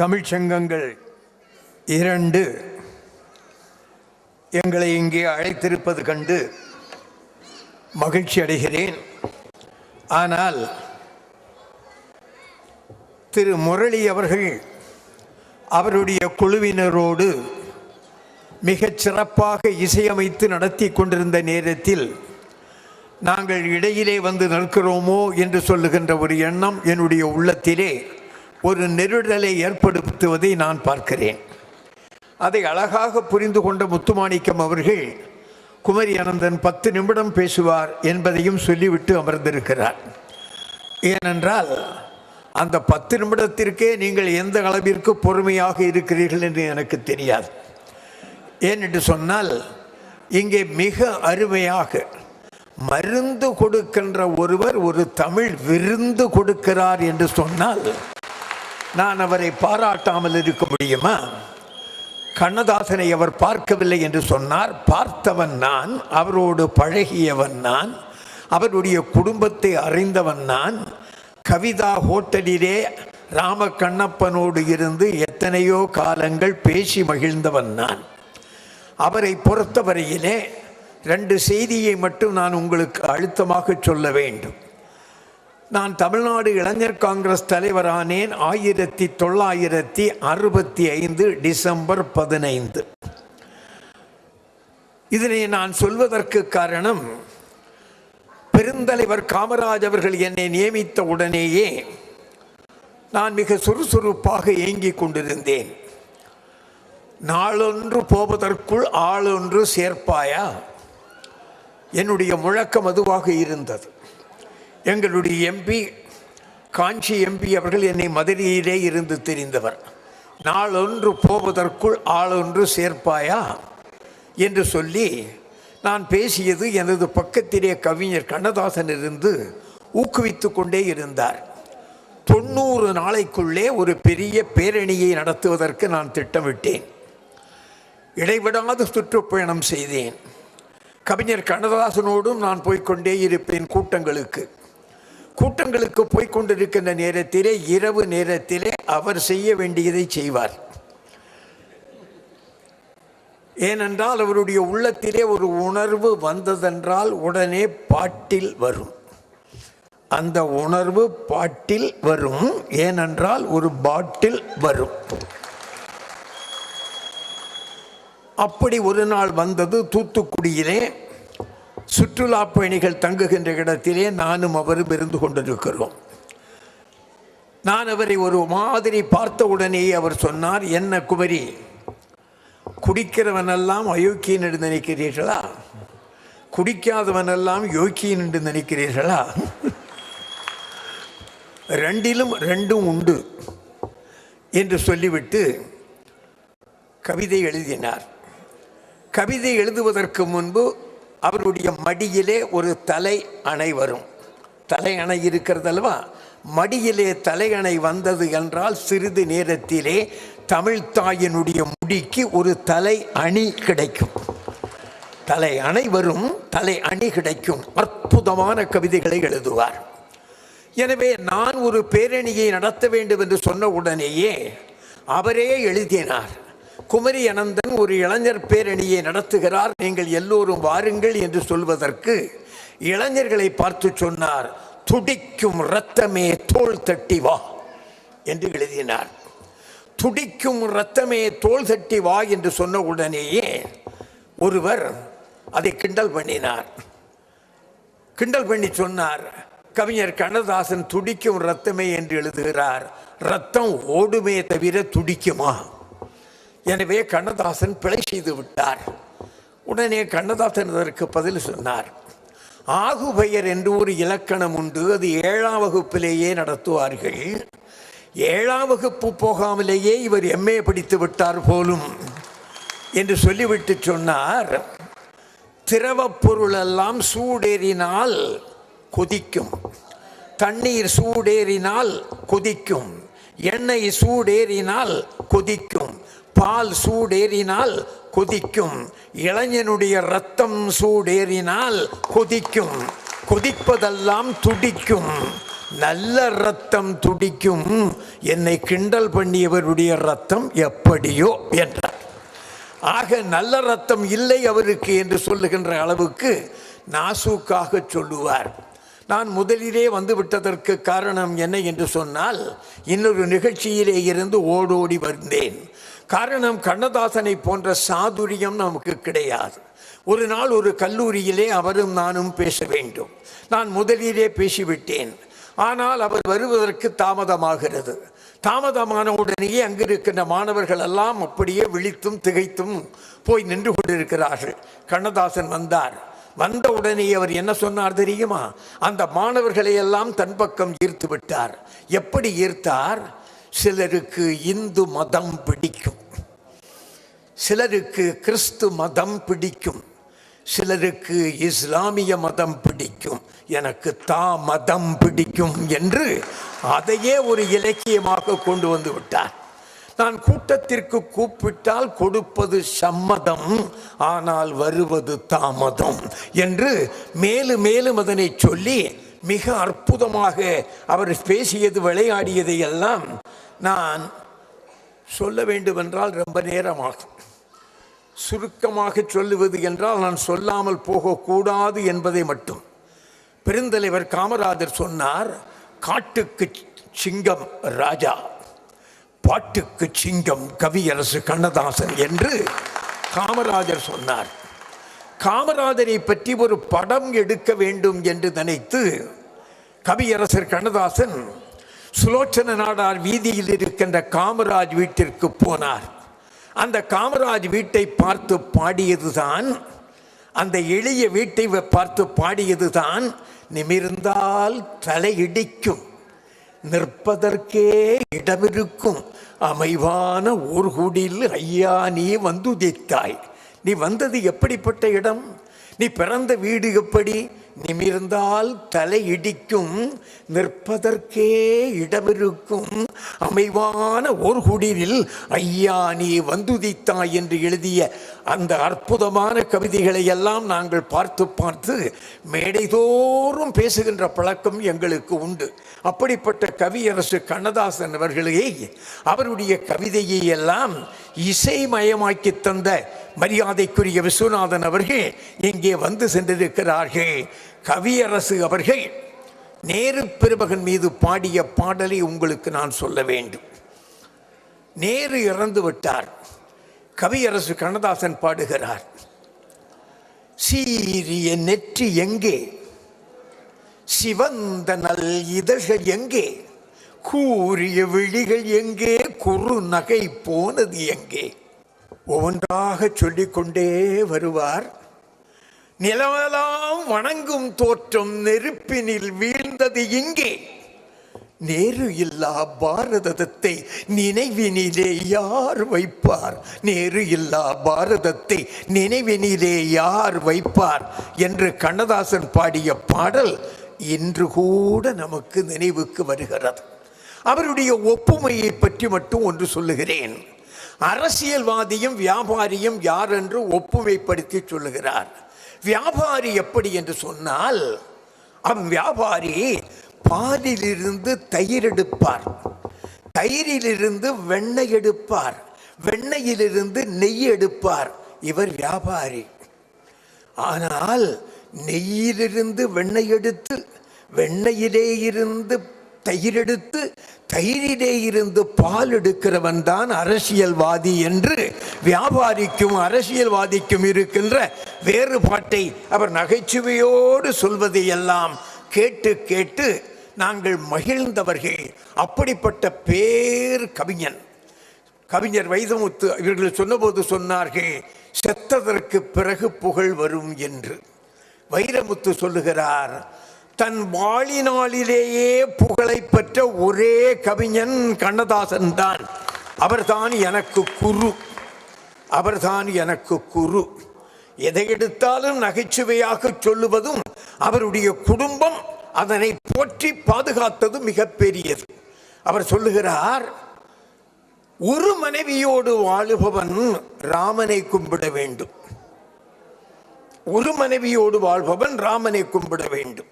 தமிழ்ச்சங்கங்கள் இரண்டு எங்களை இங்கே அழைத்திருப்பது கண்டு மகிழ்ச்சி அடைகிறேன். ஆனால் திரு முரளி அவர்கள் அவருடைய குழுவினரோடு மிகச் சிறப்பாக இசையமைத்து நடத்தி கொண்டிருந்த நேரத்தில் நாங்கள் இடையிலே வந்து நிற்கிறோமோ என்று சொல்லுகின்ற ஒரு எண்ணம் என்னுடைய உள்ளத்திலே ஒரு நெருடலை ஏற்படுத்துவதை நான் பார்க்கிறேன். அதை அழகாக புரிந்து கொண்ட முத்துமாணிக்கம் அவர்கள் குமரி அனந்தன் பத்து நிமிடம் பேசுவார் என்பதையும் சொல்லிவிட்டு அமர்ந்திருக்கிறார். ஏனென்றால் அந்த பத்து நிமிடத்திற்கே நீங்கள் எந்த அளவிற்கு பொறுமையாக இருக்கிறீர்கள் என்று எனக்கு தெரியாது. ஏனென்று சொன்னால் இங்கே மிக அருமையாக மருந்து கொடுக்கின்ற ஒருவர் ஒரு தமிழ் விருந்து கொடுக்கிறார் என்று சொன்னால் நான் அவரை பாராட்டாமல் இருக்க முடியுமா? கண்ணதாசனை அவர் பார்க்கவில்லை என்று சொன்னார். பார்த்தவன் நான் அவரோடு பழகியவன் நான் அவருடைய குடும்பத்தை அறிந்தவன் நான். கவிதா ஹோட்டலிலே ராம கண்ணப்பனோடு இருந்து எத்தனையோ காலங்கள் பேசி மகிழ்ந்தவன் நான். அவரை பொறுத்தவரையிலே ரெண்டு செய்தியை மட்டும் நான் உங்களுக்கு அழுத்தமாக சொல்ல வேண்டும். நான் தமிழ்நாடு இளைஞர் காங்கிரஸ் தலைவரானேன் ஆயிரத்தி தொள்ளாயிரத்தி அறுபத்தி ஐந்து டிசம்பர் பதினைந்து. இதனை நான் சொல்வதற்கு காரணம் பெருந்தலைவர் காமராஜ் அவர்கள் என்னை நியமித்த உடனேயே நான் மிக சுறுசுறுப்பாக இயங்கிக் கொண்டிருந்தேன். நாளொன்று போவதற்குள் ஆளொன்று சேர்ப்பாயா? என்னுடைய முழக்கம் அதுவாக இருந்தது. எங்களுடைய எம்பி காஞ்சி எம்பி அவர்கள் என்னை மதுரையிலே இருந்து தெரிந்தவர். நாளொன்று போவதற்குள் ஆளொன்று சேர்ப்பாயா? என்று சொல்லி நான் பேசியது எனது பக்கத்திலே கவிஞர் கண்ணதாசன் இருந்து ஊக்குவித்து கொண்டே இருந்தார். தொண்ணூறு நாளைக்குள்ளே ஒரு பெரிய பேரணியை நடத்துவதற்கு நான் திட்டமிட்டேன். இடைவிடாது சுற்றுப்பயணம் செய்தேன். கவிஞர் கண்ணதாசனோடும் நான் போய்க்கொண்டே இருப்பேன் கூட்டங்களுக்கு. கூட்டங்களுக்கு போய்க்கொண்டிருக்கின்ற நேரத்திலே இரவு நேரத்திலே அவர் செய்ய வேண்டியதை செய்வார். ஏனென்றால் அவருடைய உள்ளத்திலே ஒரு உணர்வு வந்ததென்றால் உடனே பாட்டில் வரும். அந்த உணர்வு பாட்டில் வரும். ஏனென்றால் ஒரு பாட்டில் வரும். அப்படி ஒரு நாள் வந்தது தூத்துக்குடியிலே. சுற்றுலா பயணிகள் தங்குகின்ற இடத்திலே நானும் அவரும் இருந்து கொண்டிருக்கிறோம். நான் அவரை ஒரு மாதிரி பார்த்த உடனேயே அவர் சொன்னார் என்ன குமரி குடிக்கிறவனெல்லாம் அயோக்கியன் என்று நினைக்கிறீர்களா? குடிக்காதவனெல்லாம் யோக்கியன் என்று நினைக்கிறீர்களா? ரெண்டிலும் ரெண்டும் உண்டு என்று சொல்லிவிட்டு கவிதை எழுதினார். கவிதை எழுதுவதற்கு முன்பு அவருடைய மடியிலே ஒரு தலை அணை வரும். தலை அணை இருக்கிறது அல்லவா மடியிலே தலையணை வந்தது என்றால் சிறிது நேரத்திலே தமிழ்த்தாயினுடைய முடிக்கு ஒரு தலை அணி கிடைக்கும். தலை அணை வரும் தலை அணி கிடைக்கும். அற்புதமான கவிதைகளை எழுதுவார். எனவே நான் ஒரு பேரணியை நடத்த வேண்டும் என்று சொன்ன உடனேயே அவரே எழுதினார். குமரி அனந்தன் ஒரு இளைஞர் பேரணியை நடத்துகிறார். நீங்கள் எல்லோரும் வாருங்கள் என்று சொல்வதற்கு இளைஞர்களை பார்த்து சொன்னார் துடிக்கும் இரத்தமே தோல் தட்டி வா என்று எழுதினார். துடிக்கும் இரத்தமே தோல் தட்டி வா என்று சொன்ன உடனேயே ஒருவர் அதை கிண்டல் பண்ணினார். கிண்டல் பண்ணி சொன்னார் கவிஞர் கண்ணதாசன் துடிக்கும் ரத்தமே என்று எழுதுகிறார். ரத்தம் ஓடுமே தவிர துடிக்குமா? எனவே கண்ணதாசன் பிழை செய்து விட்டார். உடனே கண்ணதாசன் அதற்கு பதில் சொன்னார். ஆகுபெயர் என்று ஒரு இலக்கணம் உண்டு அது ஏழாம் வகுப்பிலேயே நடத்துவார்கள். ஏழாம் வகுப்பு போகாமலேயே இவர் எம்ஏ படித்து விட்டார் போலும் என்று சொல்லிவிட்டு சொன்னார். திரவப் பொருளெல்லாம் சூடேறினால் கொதிக்கும். தண்ணீர் சூடேறினால் கொதிக்கும். எண்ணெய் சூடேறினால் கொதிக்கும். பால் சூடேறினால் கொதிக்கும். இளைஞனுடைய ரத்தம் சூடேறினால் கொதிக்கும். கொதிப்பதெல்லாம் துடிக்கும். நல்ல ரத்தம் துடிக்கும். என்னை கிண்டல் பண்ணியவருடைய ரத்தம் எப்படியோ என்றார். ஆக நல்ல ரத்தம் இல்லை அவருக்கு என்று சொல்லுகின்ற அளவுக்கு நாசூக்காக சொல்லுவார். நான் முதலிலே வந்து விட்டதற்கு காரணம் என்ன என்று சொன்னால் இன்னொரு நிகழ்ச்சியிலே இருந்து ஓடோடி வந்தேன். காரணம் கண்ணதாசனை போன்ற சாதுரியம் நமக்கு கிடையாது. ஒரு நாள் ஒரு கல்லூரியிலே அவரும் நானும் பேச வேண்டும். நான் முதலிலே பேசிவிட்டேன். ஆனால் அவர் வருவதற்கு தாமதமாகிறது. தாமதமான உடனேயே அங்கிருக்கின்ற மாணவர்கள் எல்லாம் அப்படியே விழித்தும் திகைத்தும் போய் நின்று கொண்டிருக்கிறார்கள். கண்ணதாசன் வந்தார். வந்த உடனே அவர் என்ன சொன்னார் தெரியுமா? அந்த மாணவர்களை எல்லாம் தன் பக்கம் ஈர்த்து விட்டார். எப்படி ஈர்த்தார்? சிலருக்கு இந்து மதம் பிடிக்கும். சிலருக்கு கிறிஸ்து மதம் பிடிக்கும். சிலருக்கு இஸ்லாமிய மதம் பிடிக்கும். எனக்கு தா மதம் பிடிக்கும் என்று அதையே ஒரு இலக்கியமாக கொண்டு வந்து விட்டார். நான் கூட்டத்திற்கு கூப்பிட்டால் கொடுப்பது சம்மதம் ஆனால் வருவது தாமதம் என்று மேலும் மேலும் அதனை சொல்லி மிக அற்புதமாக அவர் பேசியது விளையாடியதை எல்லாம் நான் சொல்ல வேண்டுமென்றால் ரொம்ப நேரமாகும். சுருக்கமாக சொல்லுவது என்றால் நான் சொல்லாமல் போகக்கூடாது என்பதை மட்டும். பெருந்தலைவர் காமராஜர் சொன்னார் காட்டுக்கு சிங்கம் ராஜா பாட்டுக்கு சிங்கம் கவியரசு கண்ணதாசன் என்று காமராஜர் சொன்னார். காமராஜரை பற்றி ஒரு படம் எடுக்க வேண்டும் என்று நினைத்து கவியரசர் கண்ணதாசன் சுலோச்சன நாடார் வீதியில் இருக்கின்ற காமராஜ் வீட்டிற்கு போனார். அந்த காமராஜ் வீட்டை பார்த்து பாடியதுதான் அந்த எளிய வீட்டை பார்த்து பாடியதுதான் நிமிர்ந்தால் தலையிடிக்கும் நிற்பதற்கே இடமிருக்கும் அமைவான ஊர்குடில் ஐயா நீ வந்துதித்தாய். நீ வந்தது எப்படிப்பட்ட இடம்? நீ பிறந்த வீடு எப்படி? நிமிர்ந்தால் தலை இடிக்கும் நிற்பதற்கே இடமிருக்கும். அமைவான ஒரு குடிலில் ஐயா நீ வந்துதித்தாய் என்று எழுதிய அந்த அற்புதமான கவிதைகளை எல்லாம் நாங்கள் பார்த்து பார்த்து மேடைதோறும் பேசுகின்ற பழக்கம் எங்களுக்கு உண்டு. அப்படிப்பட்ட கவியரசு கண்ணதாசன் அவர்களே அவருடைய கவிதையை எல்லாம் இசைமயமாக்கி தந்த மரியாதைக்குரிய விஸ்வநாதன் அவர்கள் இங்கே வந்து சென்றிருக்கிறார்கள். கவியரசு அவர்கள் நேரு பெருமகன் மீது பாடிய பாடலை உங்களுக்கு நான் சொல்ல வேண்டும். நேரு இறந்து விட்டார். கவியரசு கண்ணதாசன் பாடுகிறார். சீரிய நெற்றி எங்கே? சிவந்த நல் இதழ்கள் எங்கே? கூறிய விழிகள் எங்கே? குறு நகை போனது எங்கே? ஒவ்வொன்றாக சொல்லிக்கொண்டே வருவார். நிலவெல்லாம் வணங்கும் தோற்றம் நெருப்பினில் வீழ்ந்தது இங்கே. நேரு இல்லா பாரதத்தை நினைவினிலே யார் வைப்பார்? நேரு இல்லா பாரதத்தை நினைவினிலே யார் வைப்பார்? என்று கண்ணதாசன் பாடிய பாடல் இன்று கூட நமக்கு நினைவுக்கு வருகிறது. அவருடைய ஒப்புமையை பற்றி மட்டும் ஒன்று சொல்லுகிறேன். அரசியல்வாதியும் வியாபாரியும் யார் என்று ஒப்புமைப்படுத்தி சொல்லுகிறார். வியாபாரி எப்படி என்று சொன்னால் அவன் வியாபாரி பாலிலிருந்து தயிர் எடுப்பார். தயிரிலிருந்து வெண்ணெய் எடுப்பார். வெண்ணெயிலிருந்து நெய் எடுப்பார். இவர் வியாபாரி. ஆனால் நெய்யிலிருந்து வெண்ணெய் எடுத்து வெண்ணெயிலே இருந்து தயிர் எடுத்து தயிரிலே இருந்து பால் எடுக்கிறவன் தான் அரசியல்வாதி என்று வியாபாரிக்கும் அரசியல்வாதிக்கும் இருக்கின்ற வேறுபாட்டை அவர் நகைச்சுவையோடு சொல்வதை எல்லாம் கேட்டு கேட்டு நாங்கள் மகிழ்ந்தவர்கள். அப்படிப்பட்ட பேர் கவிஞன். கவிஞர் வைதமுத்து இவர்கள் சொன்னபோது சொன்னார்கள் செத்ததற்கு பிறகு புகழ் வரும் என்று. வைரமுத்து சொல்லுகிறார் தன் வாழினாளிலேயே புகழை பெற்ற ஒரே கவிஞன் கண்ணதாசன் தான். அவர்தான் எனக்கு குரு. அவர்தான் எனக்கு குரு. எதை எடுத்தாலும் நகைச்சுவையாக சொல்லுவதும் அவருடைய குடும்பம் அதனை போற்றி பாதுகாத்தது மிகப்பெரியது அவர் சொல்லுகிறார் ஒரு மனைவியோடு வாழுபவன் ராமனை கும்பிட வேண்டும். ஒரு மனைவியோடு வாழ்பவன் ராமனை கும்பிட வேண்டும்.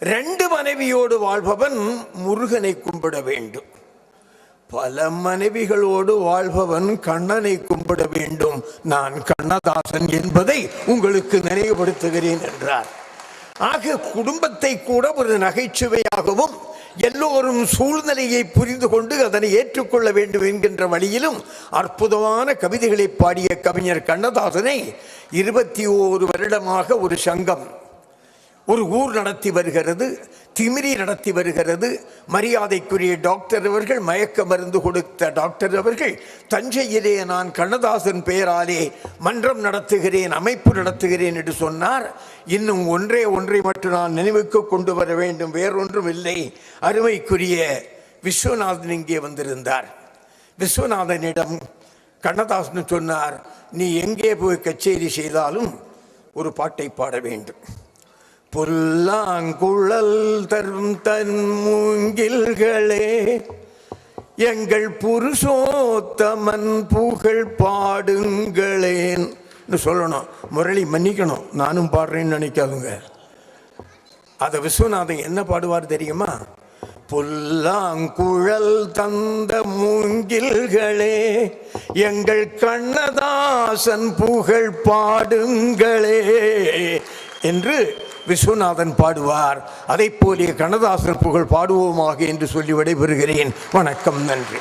ரெண்டு மனைவியோடு வாழ்பவன் முருகனை கும்பிட வேண்டும். பல மனைவிகளோடு வாழ்பவன் கண்ணனை கும்பிட வேண்டும். நான் கண்ணதாசன் என்பதை உங்களுக்கு நினைவுபடுத்துகிறேன் என்றார். ஆக குடும்பத்தை கூட ஒரு நகைச்சுவையாகவும் எல்லோரும் சூழ்நிலையை புரிந்து கொண்டு அதனை ஏற்றுக்கொள்ள வேண்டும் என்கின்ற வழியிலும் அற்புதமான கவிதைகளை பாடிய கவிஞர் கண்ணதாசனை இருபத்தி ஓரு வருடமாக ஒரு சங்கம் ஒரு ஊர் நடத்தி வருகிறது திமிரி நடத்தி வருகிறது. மரியாதைக்குரிய டாக்டர் அவர்கள் மயக்க மருந்து கொடுத்த டாக்டர் அவர்கள் தஞ்சையிலே நான் கண்ணதாசன் பெயராலே மன்றம் நடத்துகிறேன் அமைப்பு நடத்துகிறேன் என்று சொன்னார். இன்னும் ஒன்றே ஒன்றை மட்டும் நான் நினைவுக்கு கொண்டு வர வேண்டும் வேறொன்றும் இல்லை. அருமைக்குரிய விஸ்வநாதன் இங்கே வந்திருந்தார். விஸ்வநாதனிடம் கண்ணதாசன் சொன்னார் நீ எங்கே போய் கச்சேரி செய்தாலும் ஒரு பாட்டை பாட வேண்டும். புல்லாங்குழல் தரும் தன் மூங்கில்களே எங்கள் புருஷோத்தமன் புகழ் பாடுங்களேன். சொல்லணும் முரளி மன்னிக்கணும் நானும் பாடுறேன்னு நினைக்காதுங்க. அதை விஸ்வநாதன் என்ன பாடுவார் தெரியுமா? புல்லாங்குழல் தந்த மூங்கில்களே எங்கள் கண்ணதாசன் புகழ் பாடுங்களே என்று விஸ்வநாதன் பாடுவார். அதை போலே கண்ணதாசன் புகழ் பாடுவோமாக என்று சொல்லி விடைபெறுகிறேன். வணக்கம் நன்றி.